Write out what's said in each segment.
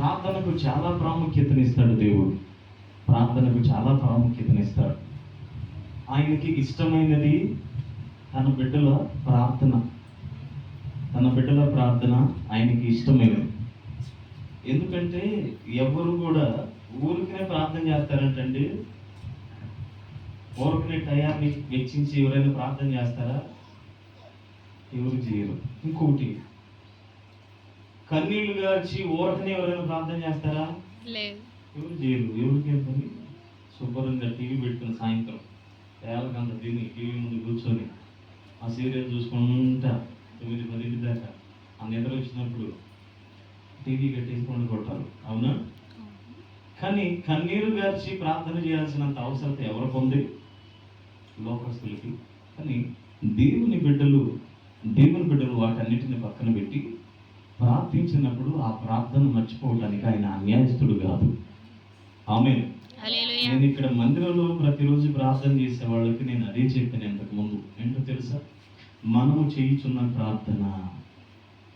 ప్రార్థనకు చాలా ప్రాముఖ్యతనిస్తాడు దేవుడు. ప్రార్థనకు చాలా ప్రాముఖ్యతనిస్తాడు. ఆయనకి ఇష్టమైనది తన బిడ్డల ప్రార్థన. తన బిడ్డల ప్రార్థన ఆయనకి ఇష్టమైనది. ఎందుకంటే ఎవరు కూడా ఊరికనే ప్రార్థన చేస్తారంటండి. ఊరికనే టయాన్ని వెచ్చించి ఎవరైనా ప్రార్థన చేస్తారా? ఎవరు చేయరు. ఇంకొకటి కన్నీళ్ళు గార్చి ఊరకనే ఎవరైనా ప్రార్థన చేస్తారా? లేదు. ఎవరు చేయరు. ఎవరికి పని శుభ్రంగా టీవీ పెట్టుకుని సాయంత్రం వేలకంత తిని టీవీ ముందు కూర్చొని ఆ సీరియల్ చూసుకుంటా తొమ్మిది పదింటి దాకా. ఆ నిద్ర వచ్చినప్పుడు టీవీ కట్టేసుకొని కొట్టారు అవునా? కానీ కన్నీరు గార్చి ప్రార్థన చేయాల్సినంత అవసరత ఎవరికి ఉంది లోకస్తులకి. కానీ దేవుని బిడ్డలు దేవుని బిడ్డలు వాటన్నిటిని పక్కన పెట్టి ప్రార్థించినప్పుడు ఆ ప్రార్థన మర్చిపోవడానికి ఆయన అన్యాయస్తుడు కాదు. ఆమె నేను ఇక్కడ మందిరంలో ప్రతిరోజు ప్రార్థన చేసే వాళ్ళకి నేను అదే చెప్పాను ఇంతకు ముందు ఏంటో తెలుసా? మనము చేయుచున్న ప్రార్థన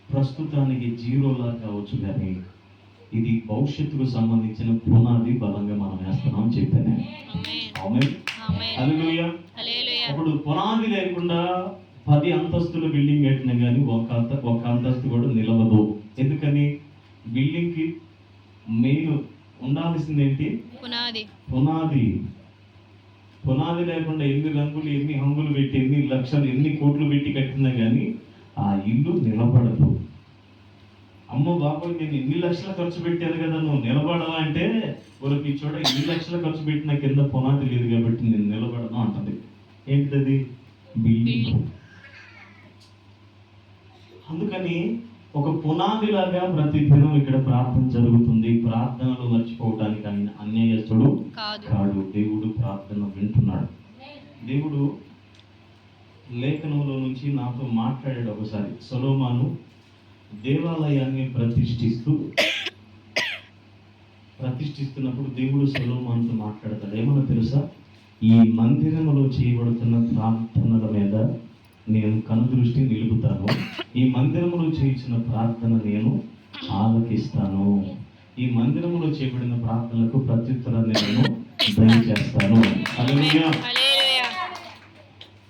ప్రస్తుతానికి జీరోలా కావచ్చు కానీ ఇది భవిష్యత్తుకు సంబంధించిన పునాది బలంగా మనం వేస్తున్నాం చెప్పాను ఇప్పుడు పునాది లేకుండా పది అంతస్తుల బిల్డింగ్ కట్టినా కానీ ఒక అంత ఒక అంతస్తు కూడా నిలవదు. ఎందుకని? బిల్డింగ్కి మెయిన్ ఉండాల్సింది ఏంటి? పునాది. పునాది. పునాది లేకుండా ఎన్ని రంగులు ఎన్ని హంగులు పెట్టి ఎన్ని లక్షలు ఎన్ని కోట్లు పెట్టి కట్టినా కానీ ఆ ఇల్లు నిలబడదు. అమ్మ బాబాయ్ నేను ఇన్ని లక్షలు ఖర్చు పెట్టాను కదా నువ్వు నిలబడవా అంటే ఒక చోట ఇన్ని లక్షలు ఖర్చు పెట్టిన కింద పునాది లేదు కాబట్టి నేను నిలబడను అంటది ఏంటిది బిల్డింగ్ Building. అందుకని ఒక పునాది లాగా ప్రతి దినం ఇక్కడ ప్రార్థన జరుగుతుంది. ప్రార్థనలు మర్చిపోవడానికి ఆయన అన్యాయస్తుడు కాడు. దేవుడు ప్రార్థన వింటున్నాడు. దేవుడు లేఖనంలో నుంచి నాతో మాట్లాడాడు ఒకసారి. సొలోమాను దేవాలయాన్ని ప్రతిష్ఠిస్తూ ప్రతిష్ఠిస్తున్నప్పుడు దేవుడు సొలోమానుతో మాట్లాడతాడు. ఏమన్నా తెలుసా? ఈ మందిరములో చేయబడుతున్న ప్రార్థనల మీద నేను కనుదృష్టి నిలుపుతాను. ఈ మందిరంలో చేయించిన ప్రార్థన నేను ఆలకిస్తాను. ఈ మందిరంలో చేయబడిన ప్రార్థనలకు ప్రత్యుత్తరాన్ని నేను దయచేస్తాను.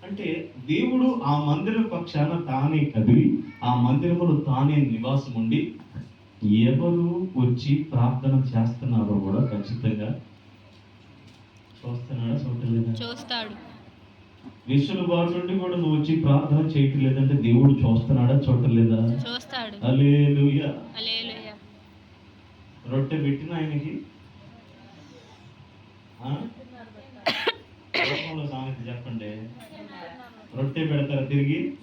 అంటే దేవుడు ఆ మందిర పక్షాన తానే కదిలి ఆ మందిరములో తానే నివాసం ఉండి ఎవరు వచ్చి ప్రార్థన చేస్తున్నారో కూడా ఖచ్చితంగా చూస్తున్నాడా? చూడలేదా చూస్తాడు. విషులు బాగుండి కూడా నువ్వు వచ్చి ప్రార్థన చేయటం లేదంటే దేవుడు చూస్తున్నాడా చూడలేదా చూస్తాడు. హల్లెలూయా. రొట్టె పెట్టిన ఆయనకి? సామెత చెప్పండి. రొట్టె పెడతారా తిరిగి?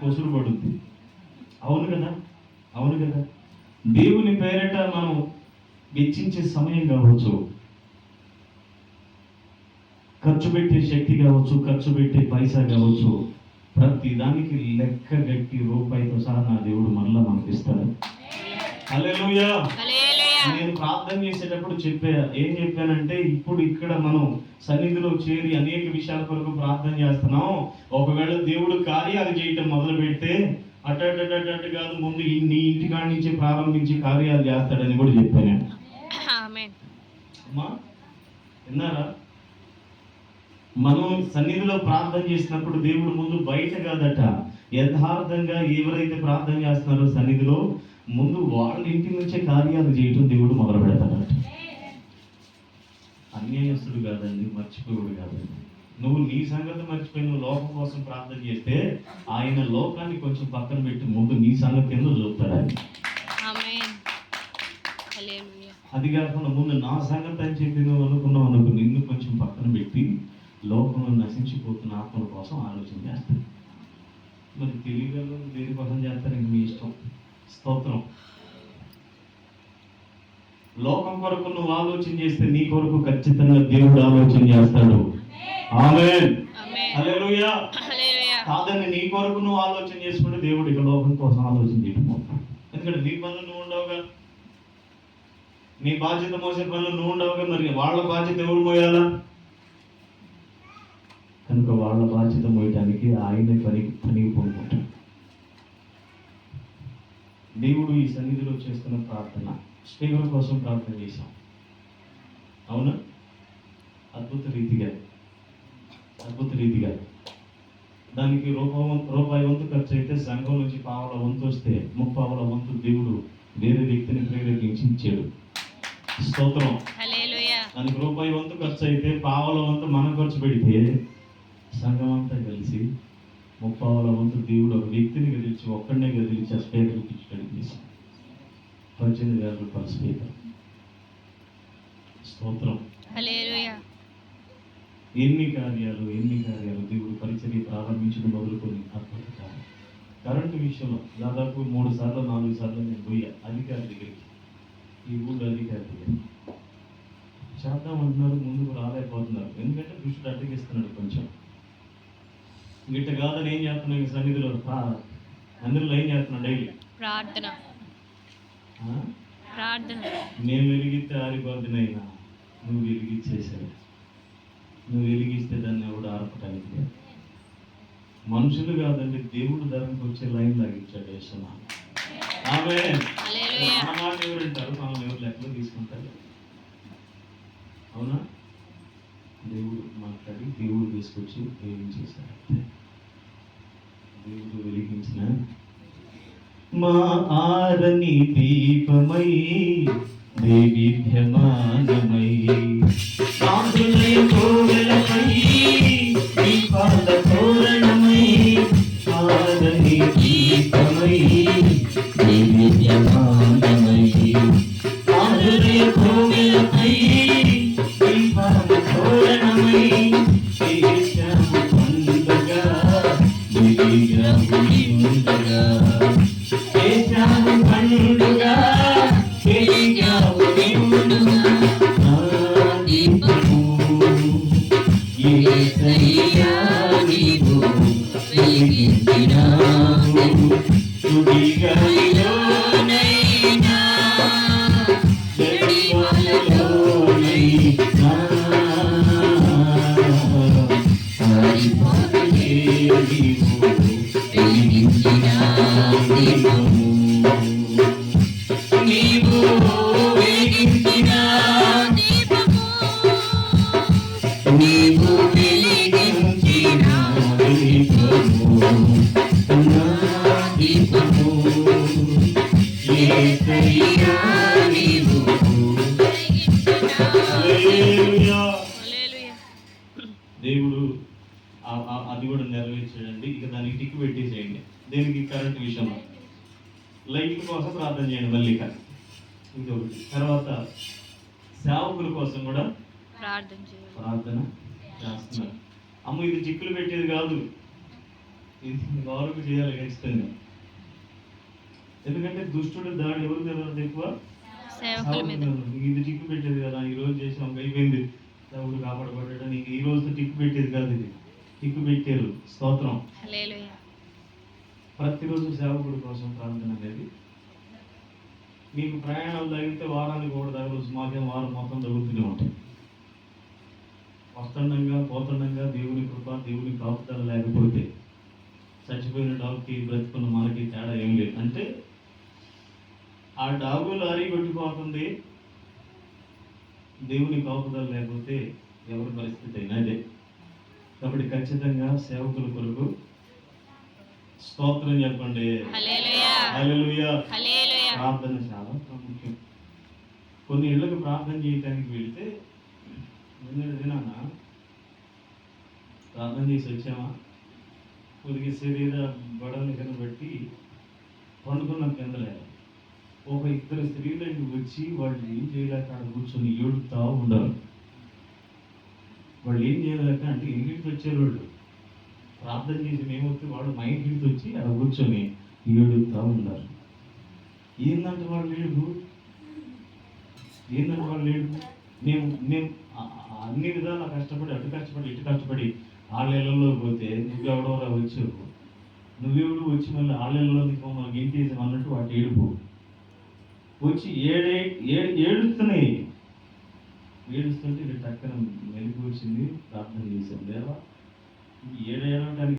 కొసురు పడుద్ది. అవును కదా? అవును కదా? దేవుని పేరిట మనం వెచ్చించే సమయం కావచ్చు. ఖర్చు పెట్టే శక్తి కావచ్చు ఖర్చు పెట్టే పైసా కావచ్చు ప్రతి దానికి లెక్క గట్టి రూపాయితో సహా నా దేవుడు మనలో మనకి ఇస్తాడు నేను ప్రార్థన చేసేటప్పుడు చెప్పా ఏం చెప్పానంటే ఇప్పుడు ఇక్కడ మనం సన్నిధిలో చేరి అనేక విషయాల కొరకు ప్రార్థన చేస్తున్నాం. ఒకవేళ దేవుడు కార్యాలు చేయటం మొదలు పెడితే అటు కాదు ముందు నీ ఇంటి కాడి నుంచి ప్రారంభించి కార్యాలు చేస్తాడని కూడా చెప్పాను. విన్నారా? మనం సన్నిధిలో ప్రార్థన చేసినప్పుడు దేవుడు ముందు బయట కాదట. యథార్థంగా ఎవరైతే ప్రార్థన చేస్తున్నారో సన్నిధిలో ముందు వాళ్ళ ఇంటి నుంచే కార్యాలు చేయటం దేవుడు మొదలు పెడతాడట. అన్యాయస్తుడు కాదండి మర్చిపోయాడు కాదండి. నువ్వు నీ సంగతి మర్చిపోయి నువ్వు లోకం కోసం ప్రార్థన చేస్తే ఆయన లోకాన్ని కొంచెం పక్కన పెట్టి ముందు నీ సంగతి కింద హల్లెలూయా. అది కాకుండా ముందు నా సంగతి అని చెప్పి నువ్వు అనుకున్నావు అనుకో నిన్ను కొంచెం పక్కన పెట్టి లోకంలో నశించిపోతున్న ఆత్మల కోసం ఆలోచన చేస్తాను. మరి తెలియగలను దేని కోసం చేస్తారని మీ ఇష్టం. స్తోత్రం. లోకం కొరకు నువ్వు ఆలోచన చేస్తే నీ కొరకు ఖచ్చితంగా దేవుడు ఆలోచన చేస్తాడు. ఆమె ఆమేన్. హల్లెలూయా. హల్లెలూయా. కాదని నీ కొరకు నువ్వు ఆలోచన చేసుకుంటే దేవుడు ఇక లోకం కోసం ఆలోచన చేయడం ఎందుకంటే నీ పనులు నువ్వు ఉండవుగా. నీ బాధ్యత మోసే పనులు నువ్వు ఉండవుగా. మరి వాళ్ళ బాధ్యత ఎవరు మోయాలా? కనుక వాళ్ళ బాధ్యత మోయడానికి ఆయనే పని పనికి దేవుడు ఈ సన్నిధిలో చేస్తున్న ప్రార్థన స్పీకర్ కోసం ప్రార్థన చేశాం. అవునా? అద్భుత రీతిగా అద్భుత రీతిగా. దానికి రూపాయి రూపాయి వంతు ఖర్చు అయితే సంఘం నుంచి పావల వంతు వస్తే ముప్పావల వంతు దేవుడు వేరే వ్యక్తిని ప్రేరేపించి ఇచ్చాడు స్తోత్రం దానికి రూపాయి వంతు ఖర్చు అయితే పావల వంతు మనం ఖర్చు పెడితే సంఘం అంతా కలిసి ముప్పావల వంతు దేవుడు ఒక వ్యక్తిని గదిలిచి ఒక్కడనే గదిలిచి ఆ స్పీకర్కి ఇచ్చాడు చేసి పద్దెనిమిది వేల రూపాయల స్పీకర్. స్తోత్రం. ఎన్ని కార్యాలు ఎన్ని కార్యాలు దేవుడు పరిచర్య ప్రారంభించడం మొదలుకొని అద్భుత కార్యం. కరెంటు విషయంలో దాదాపు మూడు సార్లు నాలుగు సార్లు నేను పోయా అధికారి దగ్గరికి ఈ ఊళ్ళో అధికారి దగ్గరికి చేద్దాం అంటున్నారు ముందుకు రాలేకపోతున్నారు. ఎందుకంటే దుష్టుడు అడ్డగిస్తున్నాడు కొంచెం. గిట్ట కాదని ఏం చేస్తున్నావు ఈ సన్నిధిలో? అందరిలో ఏం చేస్తున్నాడు డైలీ. ప్రార్థన. ప్రార్థన. నేను వెలిగిస్తే ఆరిపోతున్నైనా నువ్వు వెలిగించేసావు నువ్వు వెలిగిస్తే దాన్ని ఎవడు ఆర్పటానికి లేదు. మనుషులు కాదండి దేవుడు ధరకు వచ్చే లైన్ లాగించాడు యేసునా ఆమె ఎవరు వింటారు మనం ఎవరు లెక్కలో తీసుకుంటారు? అవునా? మాట్లాడి దేవుడు తీసుకొచ్చి ఏం వెలిగించేశాడు దేవుడు వెలిగించిన మా ఆరని దీపమై దేవీభ్యమానమై దేవుడు అది కూడా నెరవేర్చాడండి. ఇక దానికి టిక్ పెట్టేసేయండి. దేనికి కరెంట్ విషయంలో లైట్ల కోసం ప్రార్థన చేయండి మళ్ళీ ఇక ఇది ఒకటి తర్వాత సేవకుల కోసం కూడా ప్రార్థన చేస్తున్నారు. అమ్మ ఇది చిక్కులు పెట్టేది కాదు. ఇది గౌరవ చేయాలి ఖచ్చితంగా. ఎందుకంటే దుష్టుడు దాడి ఎవరు తెలియదు ఎక్కువ? ఇది టిక్కు పెట్టేది కదా ఈ రోజు చేసినాం అయిపోయింది. దేవుడు కాపాడబడ్డాడు. నీకు ఈ రోజు టిక్కు పెట్టేది కాదు ఇది. టిక్కు పెట్టారు. స్తోత్రం. ప్రతిరోజు సేవకుడి కోసం ప్రార్థన అనేది. మీకు ప్రయాణాలు తగిలితే వారానికి ఒకటి తగలచ్చు మాకేం వారం మొత్తం తగులుతూనే ఉంటాయి. వస్తుండగా పోతుండగా దేవుని కృప దేవుని కాపుతాలు లేకపోతే చచ్చిపోయిన డాగ్కి బ్రతుకున్న మనకి తేడా ఏం లేదు. అంటే ఆ డాగు లారీ కొట్టిపోతుంది దేవుని కాపుదల లేకపోతే ఎవరి పరిస్థితి అయినా అదే. కాబట్టి ఖచ్చితంగా సేవకుల కొరకు స్తోత్రం చెప్పండి. ప్రార్థన చాలా ప్రాముఖ్యం కొన్ని ఇళ్ళకి ప్రార్థన చేయడానికి వెళ్తే నిన్న ప్రార్థన చేసి వచ్చామా? కొద్దిగా శరీర గొడవని కనబట్టి పండుకున్న కిందలే. ఒక ఇద్దరు స్త్రీలకు వచ్చి వాళ్ళు ఏం చేయలేక కూర్చొని ఏడుతా ఉండరు వాళ్ళు ఏం చేయలేక అంటే ఇంటికి వచ్చారు వాళ్ళు ప్రార్థన చేసి మేము వచ్చి వాడు మా ఇంటికి వచ్చి అక్కడ కూర్చొని ఏడుతా ఉన్నారు. ఏందంటే వాడు లేడు? ఏందంటే వాడు లేడు? మేము మేము అన్ని విధాలా కష్టపడి అటు కష్టపడి ఇటు కష్టపడి వాళ్ళ పోతే నువ్వెవడోరా వచ్చావు? నువ్వెవడు వచ్చి మళ్ళీ వాళ్ళ ఇళ్ళలో దిక్కు మనకి ఏంటి చేసాం అన్నట్టు వాటి ఏడుపు. వచ్చి ఏడే ఏడు ఏడుస్తున్నాయి. ఏడుస్తుంటే ఇక్కడ టక్కన మెలిపి వచ్చింది ప్రార్థన చేశాం. y él ya no